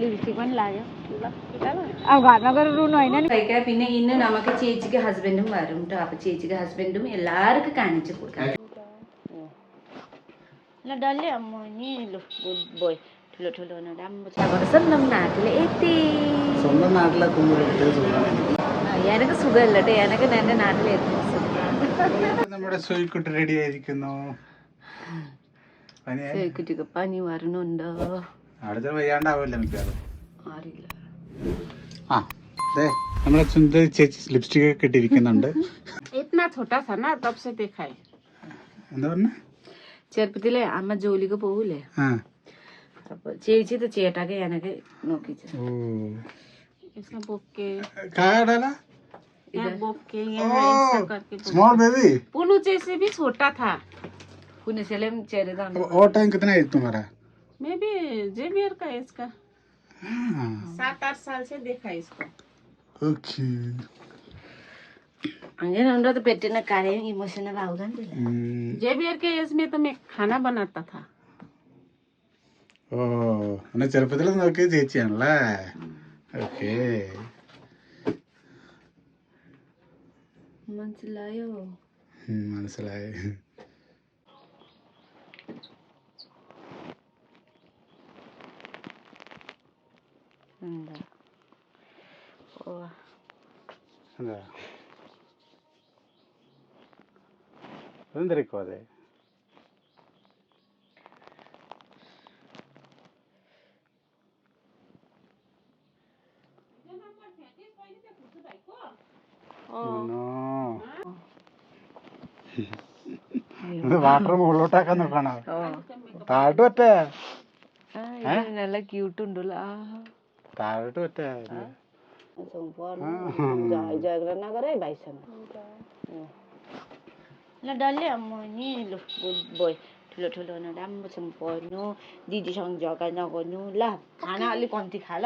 Lipstick മനസ്സിലായോ ആ കാരണം റൂണു അതിനെ കഴിക്കാം പിന്നെ ഇന്ന് നമുക്ക് ചേച്ചിക്ക് ഹസ്ബൻഡും വരും കേട്ടോ അപ്പൊ ചേച്ചിക്ക് ഹസ്ബൻഡും എല്ലാവർക്കും കാണിച്ചു കൊടുക്കാം ഡല്ലേ അമ്മ നീ ഗുഡ് ബോയ് ठुलो ठुलो राम्रो छ अब സ്വന്തം നാട്ടിൽ എത്തി സ്വന്തം നാട്ടിലെത്തുമ്പോൾ പ്രത്യേക സുഖമാണ് എനിക്ക്. ആ, എനക്ക് സുഖമല്ല കേട്ടോ എനക്ക് എൻ്റെ നാട്ടിലെത്തി സുഖം നമ്മുടെ സോയിക്കുട്ടി റെഡി ആയിരിക്കുന്നു പനിയായി കുട്ടിക്ക് പനി വരണുണ്ടോ അടുത്ത വയ്യാണ്ടാവില്ല മിക്കവാറും അറിയില്ല ആ അതെ നമ്മുടെ സുന്ദരി ചേച്ചി ലിപ്സ്റ്റിക് ഒക്കെ ഇട്ടിരിക്കുന്നുണ്ട് इतना छोटा था ना तब से देखा है എന്താ പറഞ്ഞ ചെറുപ്പത്തിലെ അമ്മ ജോലിക്ക് പോകൂലേ ആ അപ്പൊ ചേച്ചിയുടെ ചേട്ടാക്ക് എനക്ക് നോക്കിച്ചു ഓ इसमें बोक के കാടാല यहाँ बोक के यहाँ ऐसा करके बोक- स्मॉल बेबी पुनु जैसे भी छोटा था കുഞ്ഞിശലം ചെറുതാണ് और टाइम कितना है तुम्हारा मैं भी जेवियर का है इसका हाँ, सात आठ साल से देखा है इसको ओके അങ്ങനെ ഉണ്ടോ അത് പെറ്റിനെ കരയും ഇമോഷണൽ ആവുകണ്ടില്ല हम्म, जेवियर के एज में तो मैं खाना बनाता था ഓ എന്നെ ചെറുപ്പത്തിൽ നോക്കിയ ചേച്ചിയാണല്ലേ ഓക്കെ മനസ്സിലായോ മനസ്സിലായി എന്തിരിക്കോ അതെ ഇത് വാട്ടർ മുകളിലോട്ടാക്കാൻ നോക്കണോ. ഓ. താഴോട്ട് പറ്റേ? നല്ല ക്യൂട്ട് ഉണ്ടല്ലോ. താഴോട്ട് പറ്റേ? ജാഗ്രത ബൈസൺ ल डल्लै अब म नि लु गुड बोय ठुलो ठुलो हुनु राम्रोसँग पढ्नु दिदीसँग झगडा नगर्नु ल खाना अलिक कम्ती खा ल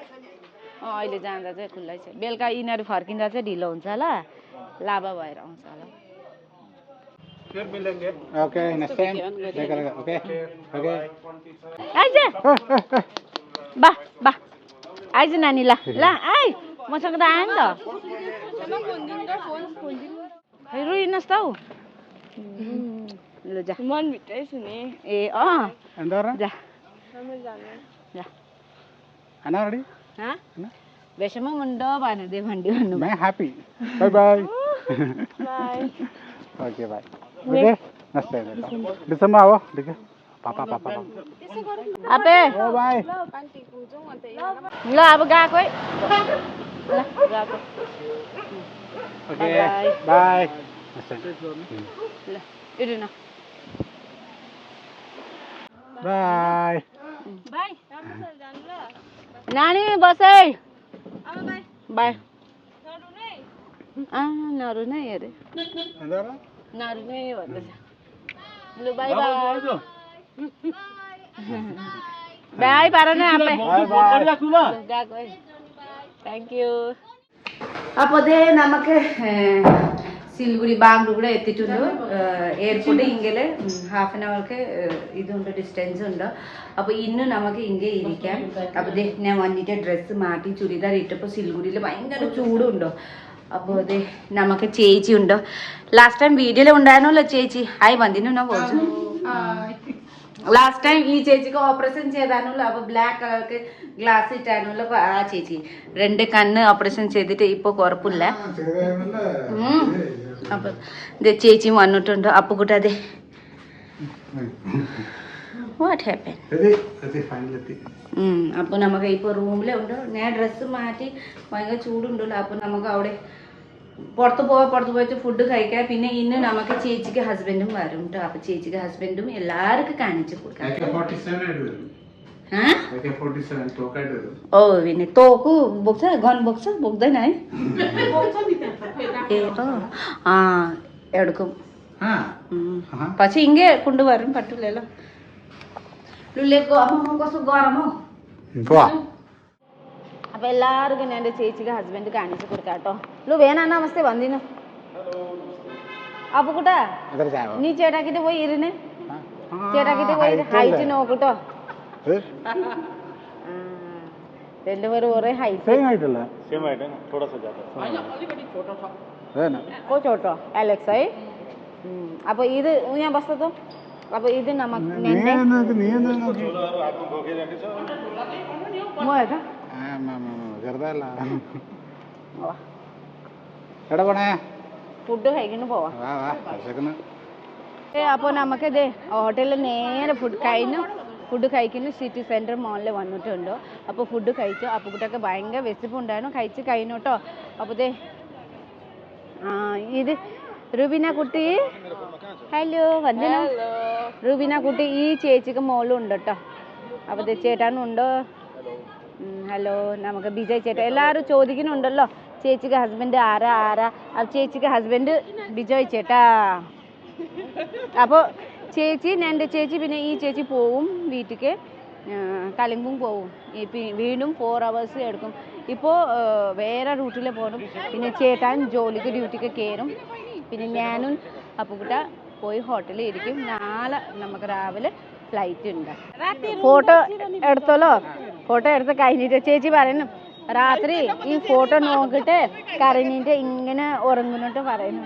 अँ अहिले जाँदा चाहिँ खुल्लै छ। बेलुका यिनीहरू फर्किँदा चाहिँ ढिलो हुन्छ होला। लाभा भएर आउँछ होला। आइज! बा बा। आइज नानी ल ल आइ! मसँग त आयो नि त। खै रोइनस् त हौ। ल जा। मनभित्रै छु नि। ए अँ। जा। जा। എന്നാ റെഡി हाँ विषम मुंडो भने दे भंडी भन्नु मैं happy bye bye bye okay bye okay next time December आओ ठीक है पापा पापा आपे ओ बाय ल अब गएको है ल गएको okay Bye-bye. Bye next time ल इडु न बाय बाई नानी बसै बाई आ नरु नै अरे എന്താ പറഞ്ഞ नरु नै भन्दैछ लु बाई बाई बाई पार नै आपे bye bye Gago thank you അപ്പോൾ അതേ നമുക്ക് സിലിഗുരി ബാംഗ്ലൂർ കൂടെ എത്തിയിട്ടുണ്ട്. എയർപോർട്ട് ഇങ്ങനെ ഹാഫ് ആൻ അവർക്ക് ഇതുണ്ട് ഡിസ്റ്റൻസ് ഉണ്ട്. അപ്പോൾ ഇന്ന് നമുക്ക് ഇங்கே ഇരിക്കാം. അപ്പോൾ ഞാൻ വന്നിട്ട് ഡ്രസ്സ് മാറ്റി ചുരിദാർ ഇട്ടപ്പോൾ സിലിഗുരിയിൽ ഭയങ്കര ചൂടുണ്ടോ? അപ്പോൾ അതെ നമുക്ക് ചേച്ചി ഉണ്ടോ? ലാസ്റ്റ് ടൈം വീഡിയോയിൽ ഉണ്ടായിരുന്നല്ലോ ചേച്ചി. ആയി വന്നിനു ഞാൻ പോച്ചു ലാസ്റ്റ് ടൈം ഈ ചേച്ചിക്ക് ഓപ്പറേഷൻ ചെയ്താനുള്ള അപ്പൊ ബ്ലാക്ക് കളർക്ക് ഗ്ലാസ് ഇട്ടാനുള്ള അപ്പൊ ആ ചേച്ചി. രണ്ട് കണ്ണ് ഓപ്പറേഷൻ ചെയ്തിട്ട് ഇപ്പൊ കുഴപ്പമില്ല. അപ്പം ദേ ചേച്ചിയും വന്നിട്ടുണ്ട്. അപ്പുക്കുട്ട അതെ വാട്ട് ഹാപ്പൻ അപ്പോൾ നമുക്ക് ഇപ്പോൾ റൂമിലുണ്ട്. ഞാൻ ഡ്രസ്സ് മാറ്റി ഭയങ്കര ചൂടുണ്ടല്ലോ. അപ്പോൾ നമുക്ക് അവിടെ പുറത്ത് പോവാ പുറത്ത് പോയിട്ട് ഫുഡ് കഴിക്കാം. പിന്നെ ഇന്ന് നമുക്ക് ചേച്ചിക്ക് ഹസ്ബൻഡും വരും കേട്ടോ അപ്പോൾ ചേച്ചിക്ക് ഹസ്ബൻഡും എല്ലാവർക്കും കാണിച്ചു കൊടുക്കാം. ഫോർട്ടി സെവൻ तोको बोक्छ ആ बोक्छ बोक्दैन है ए ആ എടുക്കും. പക്ഷെ ഇങ്ങേ കൊണ്ടുവരും പറ്റില്ലല്ലോ ലുല്ലേക്ക് അമ്മ കുറച്ച് ഗോറമോ അപ്പൊ എല്ലാവർക്കും ഞാൻ എന്റെ ചേച്ചിക്ക് ഹസ്ബൻഡ് കാണിച്ചു കൊടുക്കാം കേട്ടോ ലു വേണ നമസ്തേ വന്നിനു അപ്പൊ കൂട്ടാ നീ ചേട്ടാക്കിട്ട് പോയി ഇരുന്ന് ചേട്ടാക്കിട്ട് പോയി ഹൈറ്റ് നോക്കട്ടോ അപ്പൊ ഇത് ഞാൻ ബസ്സത്തോ അപ്പൊ ഇത് നമുക്ക് ചെറുതല്ല. പോണേ ഫുഡ് കഴിക്കുന്നു പോവാ. അപ്പൊ വാ വിശക്കുന്നു. ഏ, അപ്പോൾ നമുക്ക് ഇത് ഹോട്ടലിൽ നേരെ ഫുഡ് കഴിഞ്ഞു. ഫുഡ് കഴിക്കുന്ന. സിറ്റി സെന്റർ മോളിൽ വന്നിട്ടുണ്ടോ. അപ്പോൾ ഫുഡ് കഴിച്ചു. അപ്പോൾ കുട്ടിയൊക്കെ ഭയങ്കര വിശപ്പുണ്ടായിരുന്നു. കഴിച്ച് കഴിഞ്ഞു കേട്ടോ അപ്പോൾ ദേ ആ ഇത് റുബിന കുട്ടി. ഹലോ വന്നു റുബിന കുട്ടി ഈ ചേച്ചിക്ക് മോളും ഉണ്ട് കേട്ടോ അപ്പോൾ ദേ ചേട്ടാനും ഉണ്ടോ ഹലോ നമുക്ക് ബിജയ് ചേട്ടൻ എല്ലാവരും ചോദിക്കുന്നുണ്ടല്ലോ. ചേച്ചിക്ക് ഹസ്ബൻഡ് ആരാ ആരാ? ആ ചേച്ചിക്ക് ഹസ്ബൻഡ് ബിജോയ് ചേട്ടാ. അപ്പോൾ ചേച്ചി എന്റെ ചേച്ചി പിന്നെ ഈ ചേച്ചി പോവും വീട്ടിലേക്ക് കലിമ്പും പോവും. വീണ്ടും ഫോർ അവേഴ്സ് എടുക്കും. ഇപ്പോൾ വേറെ റൂട്ടിൽ പോകണം പിന്നെ ചേട്ടാൻ ജോലിക്ക് ഡ്യൂട്ടിക്ക് കയറും പിന്നെ ഞാനും അപ്പുകുട്ട പോയി ഹോട്ടലിൽ ഇരിക്കും. നാളെ നമുക്ക് രാവിലെ ഫ്ലൈറ്റ് ഉണ്ട്. ഫോട്ടോ എടുത്തോലോ ഫോട്ടോ എടുത്ത് കഴിഞ്ഞിട്ട് ചേച്ചി പറയുന്നു രാത്രി ഈ ഫോട്ടോ നോക്കിയിട്ട് കരഞ്ഞിട്ട് ഇങ്ങനെ ഉറങ്ങുന്നിട്ട് പറയുന്നു.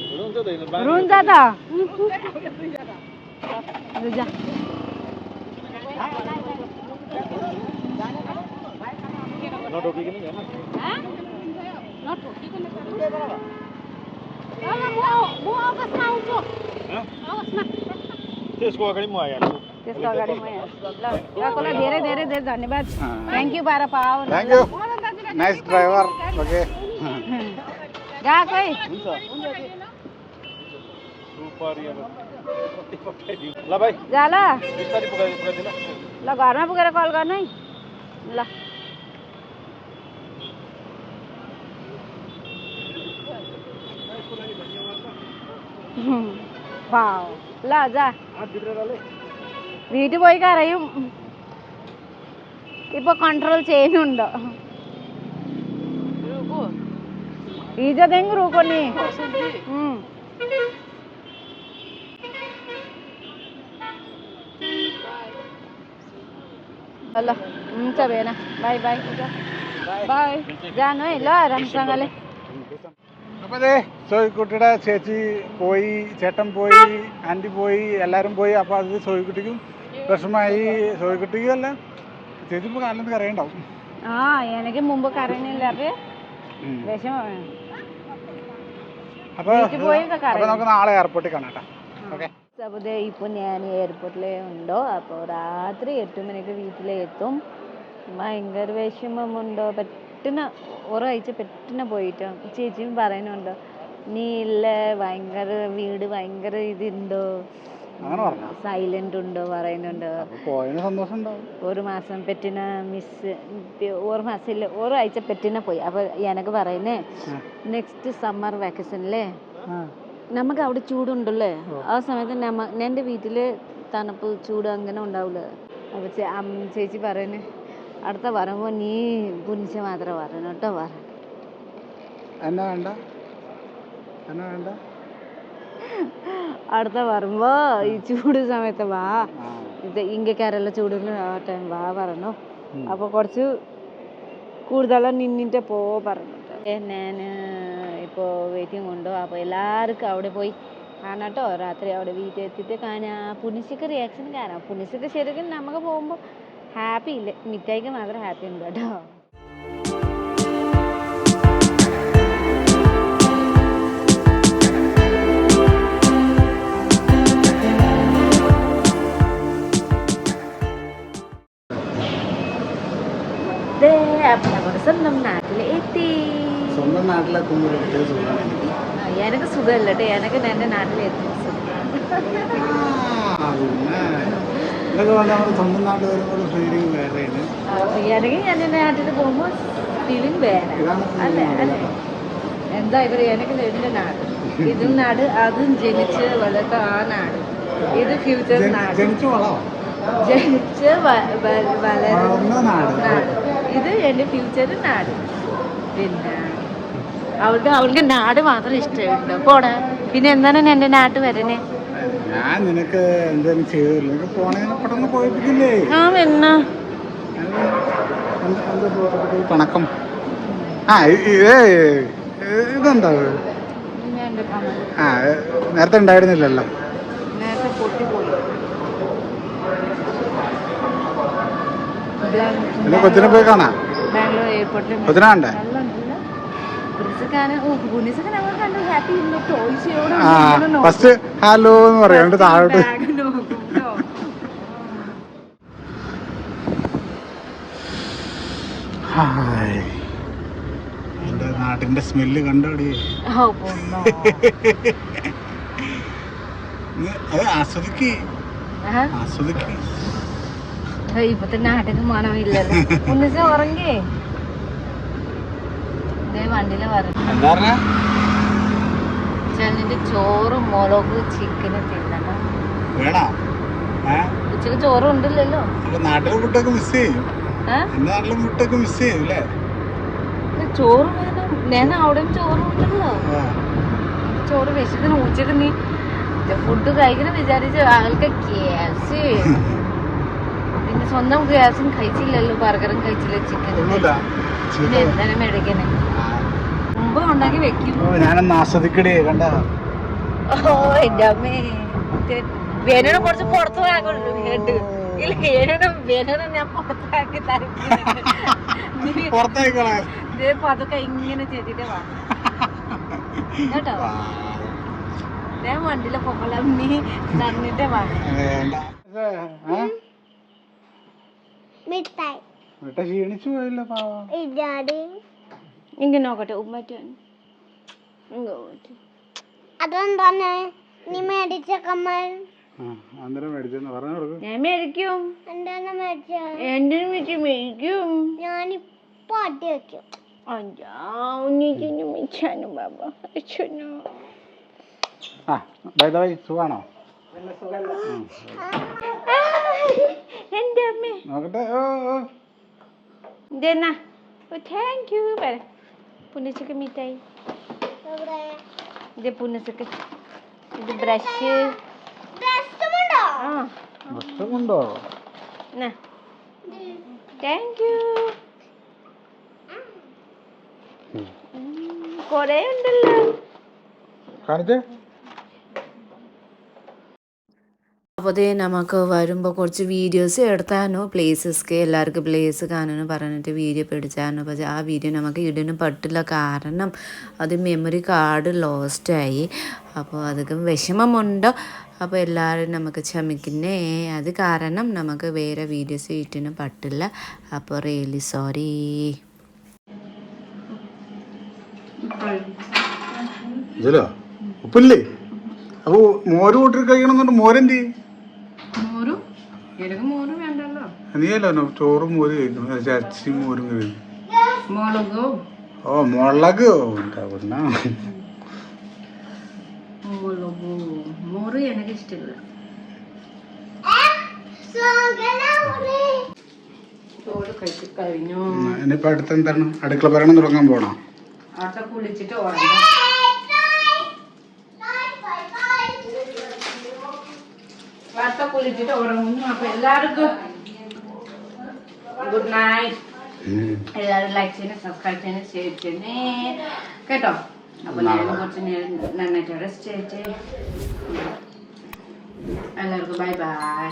रुन्छ त त्यसको अगाडि म आइहाल्छु। त्यसको अगाडि म ल गएकोलाई धेरै धेरै धेरै धन्यवाद। थ्याङ्क यू बाह्र पाव thank you nice driver okay गएको है। सुपारी अब पठाइदिउँ ल भाइ जा ल बिस्तारै पुगाइ पुगाइदिनु ल घरमा पुगेर कल गर्नु है ल വാവ് ല ജാ വീട്ടിൽ പോയി കരയും ഇപ്പൊ കൺട്രോൾ ചെയ്യുന്നുണ്ടോ ഈജതെങ്ക് റൂക്കൊന്നി ഉം ल हुन्छ भेना बाई बाई बाई जानु है ल राम्रोसँगले അപ്പൊ അതെ സോയിക്കുട്ടിയുടെ ചേച്ചി പോയി ചേട്ടൻ പോയി ആൻറ്റി പോയി എല്ലാവരും പോയി അപ്പോൾ അത് സോയിക്കുട്ടിക്കും വിഷമമായി സോയിക്കുട്ടിക്കും അല്ല ചേച്ചി ഇപ്പോൾ കാലത്ത് കരയുണ്ടാവും ആ എനിക്ക് മുമ്പ് കരഞ്ഞില്ലാതെ വിഷമം അപ്പോൾ വീട്ടിൽ പോയി ഒക്കെ അപ്പോൾ നമുക്ക് നാളെ എയർപോർട്ടിൽ കാണാം കേട്ടോ ഓക്കെ അപ്പോൾ ദേ ഇപ്പോൾ ഞാൻ എയർപോർട്ടിലേ ഉണ്ടോ? അപ്പോൾ രാത്രി എട്ട് മണിക്ക് വീട്ടിലെത്തും ഭയങ്കര വിഷമമുണ്ടോ? പെട്ടെന്ന് ഒരാഴ്ച പെട്ടെന്ന് പോയിട്ട്? ചേച്ചിയും പറയുന്നുണ്ടോ? നീ ഇല്ലേ ഭയങ്കര വീട് ഭയങ്കര ഇതുണ്ടോ? സൈലന്റ് ഉണ്ടോ? പറയുന്നുണ്ട്? ഒരു മാസം പെറ്റിന മിസ് ഒരു മാസം ഇല്ല ഒരാഴ്ച പെറ്റിന പോയി. അപ്പൊ എനക്ക് പറയുന്നേ നെക്സ്റ്റ് സമ്മർ വെക്കേഷനിലേ നമുക്ക് അവിടെ ചൂടുണ്ടല്ലേ? ആ. സമയത്ത് നമ്മ എന്റെ വീട്ടിൽ തണുപ്പ് ചൂട് അങ്ങനെ ഉണ്ടാവില്ല അപ്പോൾ ചേച്ചി പറയുന്നു അടുത്ത വരുമ്പോൾ നീ പുനിച്ച മാത്രം വരണം കേട്ടോ പറ. എന്നാ വേണ്ട? എന്നാ വേണ്ട? അടുത്ത വരുമ്പോ ഈ ചൂട് സമയത്ത് വാ. ഇത് ഇങ്കക്കാരെല്ലാം ചൂടിൽ ആ ടൈം വാ പറഞ്ഞു അപ്പൊ കുറച്ച് കൂടുതലും നിന്നിട്ട് പോ പറഞ്ഞിട്ട് ഞാൻ ഇപ്പോൾ വെയിറ്റിംഗ് ഉണ്ടോ? അപ്പോൾ എല്ലാവർക്കും അവിടെ പോയി കാണാം കേട്ടോ രാത്രി അവിടെ വീട്ടിൽ എത്തിയിട്ട് കാണാം. പുനിശ്ശിക്ക് റിയാക്ഷൻ കാണാം. പുനിശ്ശിക്ക് ശരിക്കും നമുക്ക് പോകുമ്പോൾ ഹാപ്പി ഇല്ല. മിഠായിക്ക് മാത്രം ഹാപ്പി ഉണ്ട് കേട്ടോ. അപ്പം നമ്മുടെ സ്വന്തം നാട്ടിലെത്തി. സ്വന്തം നാട്ടിലെത്തുമ്പോൾ കിട്ടിയ സുഖമാണ് എനിക്ക്. എന്റെ ആ, ഇതൊക്കെ പറഞ്ഞാൽ നമ്മുടെ സ്വന്തം നാട്ടിൽ വരുമ്പോൾ ഫീലിംഗ് വേറെയാണ്. എനിക്ക് ഞാൻ എന്റെ നാട്ടിൽ പോകുമ്പോൾ ഫീലിംഗ് വേറെ. അല്ലേ അല്ലേ? എന്താ ഇവർ എനിക്ക് എന്റെ നാട്. ഇതും നാട് അതും ജനിച്ച് വളർത്ത ആ നാട്. ഇത് ഫ്യൂച്ചർ നാട്. ജനിച്ച് ജനിച്ച് വളരുന്ന നാട്. നാട്. ഇത് എന്റെ ഫ്യൂച്ചർ നാട്. പിന്നെ അവൾക്ക് അവൾക്ക് നാട് മാത്രം ഇഷ്ടമുണ്ട് പോടാ പിന്നെ എന്താണ് എന്റെ നാട്ട് വരണേ? ഞാൻ നിനക്ക് എന്തെങ്കിലും ചെയ്തില്ല പോണേനെ പെട്ടെന്ന് പോയിപ്പിക്കില്ലേ? ആ എന്നാ? പണക്കം. ആ ഇത് ഇതെന്താ? ആ നേരത്തെ ഉണ്ടായിരുന്നില്ലല്ലോ. കൊച്ചിനെ പോയി കാണാ. കൊച്ചിനെ കണ്ടേ പുലിസക്കാരൻ ഓ പുലിസക്കാരൻ അവർ കണ്ടു ഹാപ്പി ഇല്ല ടോയ്സിയോട് ആ ഫസ്റ്റ് ഹലോ എന്ന് പറയാണ്ട് താഴോട്ട് എന്റെ നാട്ടിന്റെ സ്മെല്ല് കണ്ടോടി. ഓ പൊന്നോ. നീ അത് ആസ്വദിക്ക്. ആസ്വദിക്ക്. ഇപ്പത്തെ നാട്ടിന് മണമില്ലല്ലോ. ഒന്നിച്ച് ഉറങ്ങേ? വണ്ടിയിൽ പറഞ്ഞു? ചെന്നിട്ട് ചോറും മുളക് ചിക്കന് തിന്നണം. ഉച്ചയ്ക്ക് ചോറ് ഉണ്ടല്ലോ നാട്ടിലെ ഫുഡൊക്കെ മിസ് ചെയ്യും. നാട്ടിലെ ഫുഡൊക്കെ മിസ് ചെയ്യും അല്ലേ? ചോറ് ഞാൻ അവിടെയും ചോറ് ഉണ്ടല്ലോ. ചോറ് വിശക്കുന്ന. ഉച്ചയ്ക്ക് നീ ഫുഡ് കഴിക്കണം വിചാരിച്ച് ആൾക്ക് ഗ്യാസ് പിന്നെ സ്വന്തം ഗ്യാസും കഴിച്ചില്ലല്ലോ ബർഗറും കഴിച്ചില്ല ചിക്കൻ. എന്താണ് മേടിക്കണേ. മുമ്പ് ഉണ്ടാക്കി വെക്കും. ഞാനൊന്ന് ആസ്വദിക്കടേ കണ്ട? ഓ എന്റെ അമ്മേ. വേനോട് കുറച്ച് പുറത്ത് പോയാക്കുള്ളൂ കേട്ട് ഇല്ല വേനോട് വേനോട് ഞാൻ പുറത്താക്കി തരും ദേ പതുക്കെ ഇങ്ങനെ ചെയ്തിട്ട് വാ. കേട്ടോ? ഞാൻ വണ്ടിയിലെ പൊക്കള നീ നന്നിട്ട് വാ. വേണ്ട ഏ? മിഠായി വിട്ട ക്ഷീണിച്ചു പോയില്ല പാവം. ഇതാടി. ഇങ്ങനെ നോക്കട്ടെ ഉമ്മറ്റാൻ ഇങ്ങോട്ട് അതെന്താണ് നീ മേടിച്ച കമ്മൽ. ആ, അന്നേരം മേടിച്ചെന്ന് പറഞ്ഞു കൊടുക്കും. ഞാൻ മേടിക്കും. എന്താണ് മേടിച്ച? എന്റെ വെച്ച് മേടിക്കും? ഞാനിപ്പോ അടി വെക്കും. മിച്ചാനും ബാബ അച്ഛനോ. ആ ബൈ എന്റെ അമ്മേ. നോക്കട്ടെ. ഓ ഓ. ഇതെന്നാ ഓ താങ്ക് യു പറ പുന്നച്ചക്ക് മിഠായി ഇത് പുന്നച്ചക്ക്. ഇത് ബ്രഷ് ഭക്ഷണമുണ്ടോ താങ്ക് യു കൊറേ ഉണ്ടല്ലോ. കാണിച്ചേ? അപ്പോൾ അതേ നമുക്ക് വരുമ്പോൾ കുറച്ച് വീഡിയോസ് എടുത്താനോ പ്ലേസസ്ക്ക് എല്ലാവർക്കും പ്ലേസ് കാണാനും പറഞ്ഞിട്ട് വീഡിയോ പിടിച്ചാനോ. പക്ഷേ ആ വീഡിയോ നമുക്ക് ഇടാനും പറ്റില്ല കാരണം അത് മെമ്മറി കാർഡ് ലോസ്റ്റായി അപ്പോൾ അതൊക്കെ വിഷമമുണ്ട്. അപ്പോൾ എല്ലാവരും നമുക്ക് ക്ഷമിക്കുന്നേ. അത് കാരണം നമുക്ക് വേറെ വീഡിയോസ് ഇട്ടിനും പറ്റില്ല. അപ്പോൾ റിയലി സോറി ഉപ്പില്ലേ? അപ്പൊ മോര് കൂട്ടി കഴിക്കണം എന്നുണ്ട് മോരെന്തി മോരും എനിക്ക് മോരും വേണ്ടല്ലോ നീയല്ലോ ചോറും മോര് കഴിക്കുന്നു? ചർച്ചയും മോരും കഴിക്കും ഓ മുളക്. ഉണ്ടാവുന്ന മോര് എനിക്ക് ഇഷ്ടമില്ല ഇനിയിപ്പോ അടുത്തെന്താണ്? അടുക്കള ഭരണം തുടങ്ങാൻ പോണോ? കുളിച്ചിട്ട് ഉറങ്ങാം കുളിച്ചിട്ട് ഉറങ്ങുന്നു. അപ്പൊ എല്ലാവർക്കും ഗുഡ് നൈറ്റ് എല്ലാവരും ലൈക്ക് ചെയ്യണേ സബ്സ്ക്രൈബ് ചെയ്യണേ ഷെയർ ചെയ്യണേ. കേട്ടോ? അപ്പൊ ഞാൻ കുറച്ച് നേരം നന്നായിട്ട് റെസ്റ്റ് ചെയ്തിട്ട് എല്ലാവർക്കും ബൈ ബൈ